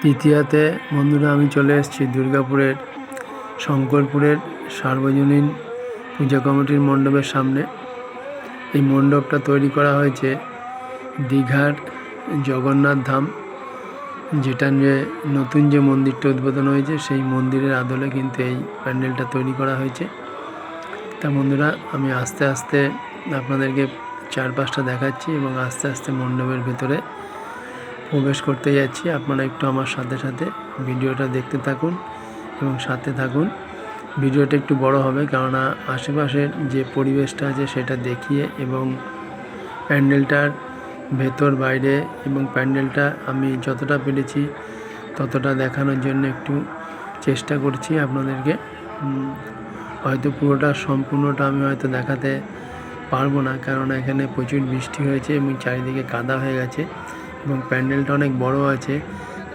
তৃতীয়াতে বন্ধুরা আমি চলে এসেছি দুর্গাপুরের শঙ্করপুরের সার্বজনীন পূজা কমিটির মণ্ডপের সামনে। এই মণ্ডপটা তৈরি করা হয়েছে দীঘার জগন্নাথ ধাম, যেটা নিয়ে নতুন যে মন্দিরটা উদ্বোধন হয়েছে, সেই মন্দিরের আদলে কিন্তু এই প্যান্ডেলটা তৈরি করা হয়েছে। তা বন্ধুরা, আমি আস্তে আস্তে আপনাদেরকে চারপাশটা দেখাচ্ছি এবং আস্তে আস্তে মণ্ডপের ভেতরে প্রবেশ করতে যাচ্ছি। আপনারা একটু আমার সাথে সাথে ভিডিওটা দেখতে থাকুন এবং সাথে থাকুন। ভিডিওটা একটু বড় হবে কেননা আশেপাশের যে পরিবেশটা আছে সেটা দেখিয়ে এবং প্যান্ডেলটার ভেতর, বাইরে এবং প্যান্ডেলটা আমি যতটা পেরেছি ততটা দেখানোর জন্য একটু চেষ্টা করছি আপনাদেরকে। হয়তো পুরোটা, সম্পূর্ণটা আমি হয়তো দেখাতে পারব না কারণ এখানে প্রচুর বৃষ্টি হয়েছে এবং চারিদিকে কাদা হয়ে গেছে। এবং প্যান্ডেলটা অনেক বড় আছে,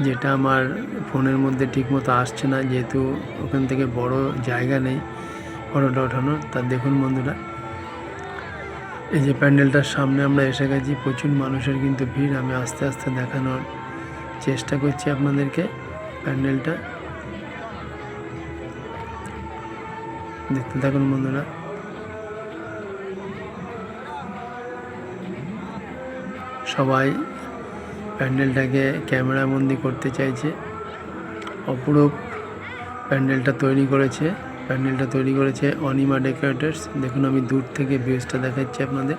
যেটা আমার ফোনের মধ্যে ঠিকমতো আসছে না, যেহেতু ওখান থেকে বড় জায়গা নেই ফটোটা ওঠানোর। তা দেখুন বন্ধুরা, এই যে প্যান্ডেলটার সামনে আমরা এসে গেছি, প্রচুর মানুষের কিন্তু ভিড়, আমি আস্তে আস্তে দেখানোর চেষ্টা করছি আপনাদেরকে প্যান্ডেলটা। দেখতে থাকুন বন্ধুরা। সবাই প্যান্ডেলটাকে ক্যামেরা বন্দি করতে চাইছে। অপরূপ প্যান্ডেলটা তৈরি করেছে। প্যান্ডেলটা তৈরি করেছে অনিমা ডেকোরেটার্স। দেখুন, আমি দূর থেকে ভিউজটা দেখাচ্ছি আপনাদের।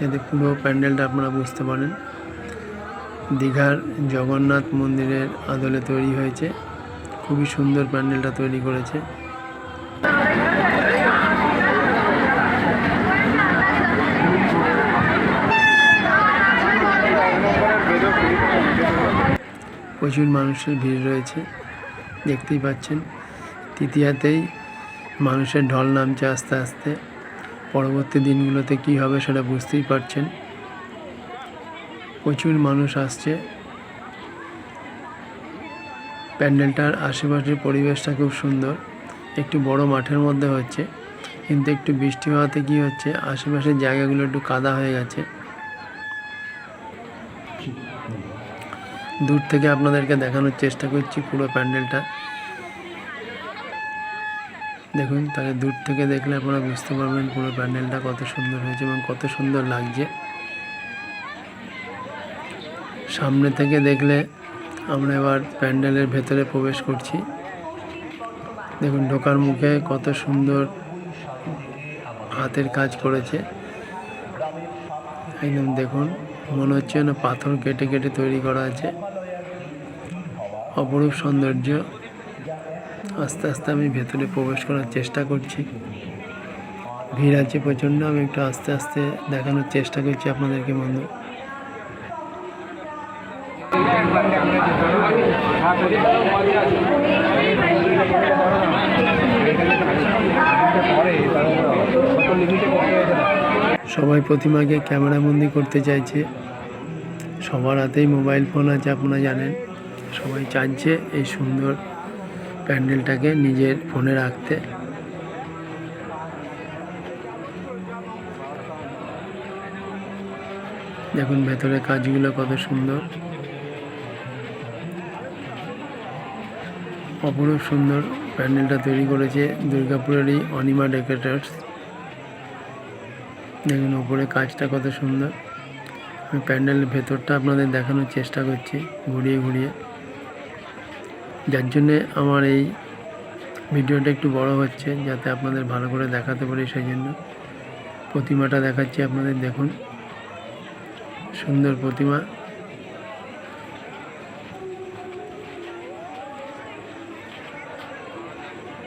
যাতে পুরো প্যান্ডেলটা আপনারা বুঝতে পারেন। দীঘার জগন্নাথ মন্দিরের আদলে তৈরি হয়েছে। খুবই সুন্দর প্যান্ডেলটা তৈরি করেছে। প্রচুর মানুষের ভিড় রয়েছে, দেখতেই পাচ্ছেন। তৃতীয়াতেই মানুষের ঢল নামছে আস্তে আস্তে। পরবর্তী দিনগুলোতে কি হবে সেটা বুঝতেই পারছেন। প্রচুর মানুষ আসছে। প্যান্ডেলটার আশেপাশের পরিবেশটা খুব সুন্দর। একটু বড় মাঠের মধ্যে হচ্ছে, কিন্তু একটু বৃষ্টি হওয়াতে কি হচ্ছে, আশেপাশের জায়গাগুলো একটু কাদা হয়ে গেছে। দূর থেকে আপনাদেরকে দেখানোর চেষ্টা করছি পুরো প্যান্ডেলটা। দেখুন, তাহলে দূর থেকে দেখলে আপনারা বুঝতে পারবেন পুরো প্যান্ডেলটা কত সুন্দর হয়েছে এবং কত সুন্দর লাগছে। সামনে থেকে দেখলে আমরা এবার প্যান্ডেলের ভেতরে প্রবেশ করছি। দেখুন, ঢোকার মুখে কত সুন্দর হাতের কাজ করেছে। একদম দেখুন। মনে হচ্ছে যেন পাথর কেটে কেটে তৈরি করা আছে। অপরূপ সৌন্দর্য। আস্তে আস্তে আমি ভেতরে প্রবেশ করার চেষ্টা করছি। ভিড় আছে প্রচণ্ড, আমি একটু আস্তে আস্তে দেখানোর চেষ্টা করছি আপনাদেরকে বন্ধু। সবাই প্রতিমাকে ক্যামেরাবন্দি করতে চাইছে। সবার হাতেই মোবাইল ফোন আছে, আপনারা জানেন। সবাই চাইছে এই সুন্দর প্যান্ডেলটাকে নিজের ফোনে রাখতে। দেখুন ভেতরে কাজগুলো কত সুন্দর। অপরূপ সুন্দর প্যান্ডেলটা তৈরি করেছে দুর্গাপুরেরই অনিমা ডেকোরেটার্স। দেখুন ওপরে কাজটা কত সুন্দর। আমি প্যান্ডেলের ভেতরটা আপনাদের দেখানোর চেষ্টা করছি, ঘুরিয়ে ঘুরিয়ে। যার জন্যে আমার এই ভিডিওটা একটু বড় হচ্ছে, যাতে আপনাদের ভালো করে দেখাতে পারি সেই জন্য। প্রতিমাটা দেখাচ্ছি আপনাদের, দেখুন। সুন্দর প্রতিমা।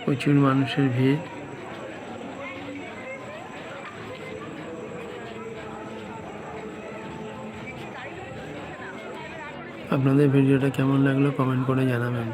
প্রচুর মানুষের ভিড়। আপনাদের ভিডিওটা কেমন লাগল কমেন্ট করে জানাবেন।